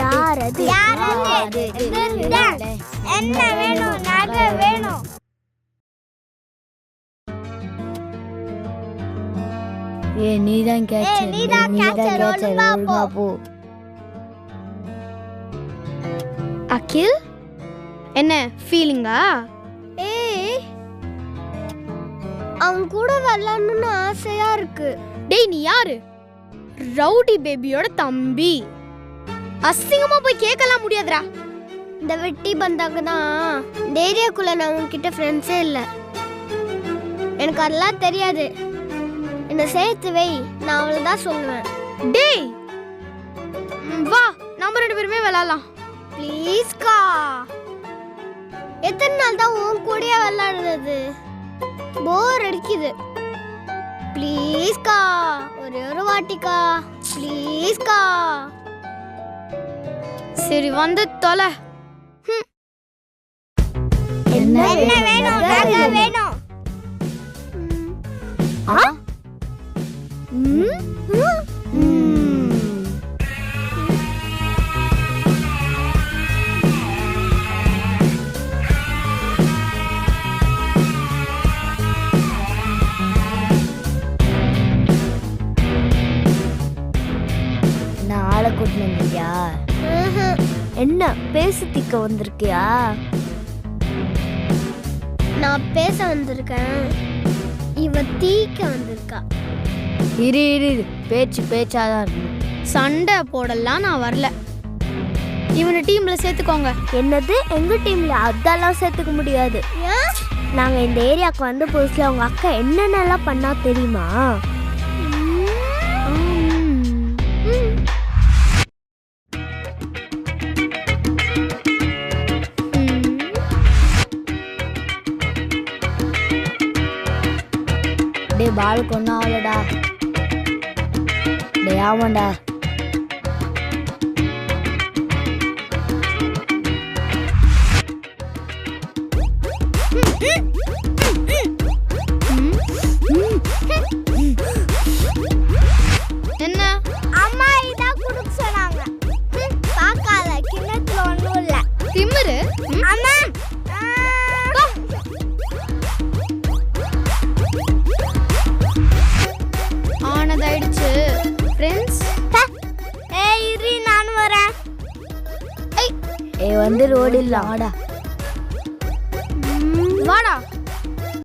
அது யார் அது? அது, இது, இதுதான். இல்லை. என்ன வேணும் நகை வேணும் ஏ நீதான் கேட்ச நீதான் catcher, ஒழுங்கா போ. அகில் என்ன ஃபீலிங்கா ஏய் அவன் கூட விளையாடணும்னு ஆசையா இருக்கு டேய் நீ யாரு ரவுடி பேபியோட தம்பி அசிங்கமா போய் கேட்கலாம் முடியாதுடா. இந்த வெட்டி பந்தாங்க தான் இந்த ஏரியாக்குள்ள நான் உன்கிட்ட ஃப்ரெண்ட்ஸே இல்லை. எனக்கு அதெல்லாம் தெரியாது. என்னை சேர்த்து வை நான் அவளை தான் சொல்லுவேன். டேய்! வா நம்ம ரெண்டு பேருமே விளையாடலாம் ப்ளீஸ்க்கா எத்தனை நாள் தான் உன் கூடயே விளையாடுறது போர் அடிக்குது. ப்ளீஸ்க்கா ஒரே ஒரு வாட்டிக்கா. ப்ளீஸ்க்கா சரி வந்து தொலை. என்ன வேணும்? வேணும்? ஆ? ஆளை கூட்டினு. என்ன பேசி திக்க வந்திருக்கியா? நான் பேச வந்திருக்கேன். இவ தீக்க வந்திருக்கா. இரு இரு இரு. பேச்சு பேச்சாதான் சண்டை போடலாம் நான் வரல. இவனை டீம்ல சேர்த்துக்கோங்க. என்னது? எங்க டீம்ல அதெல்லாம் சேர்த்துக்க முடியாது. நாங்க இந்த ஏரியாவுக்கு வந்த புதுசுல உங்க அக்கா என்னென்னலாம் பண்ணா தெரியுமா? டே பால் கொண்டா ஆகலடா டே ஆமாண்டா. ஏ வந்து ரோடு இல்ல. ஆடா வாடா.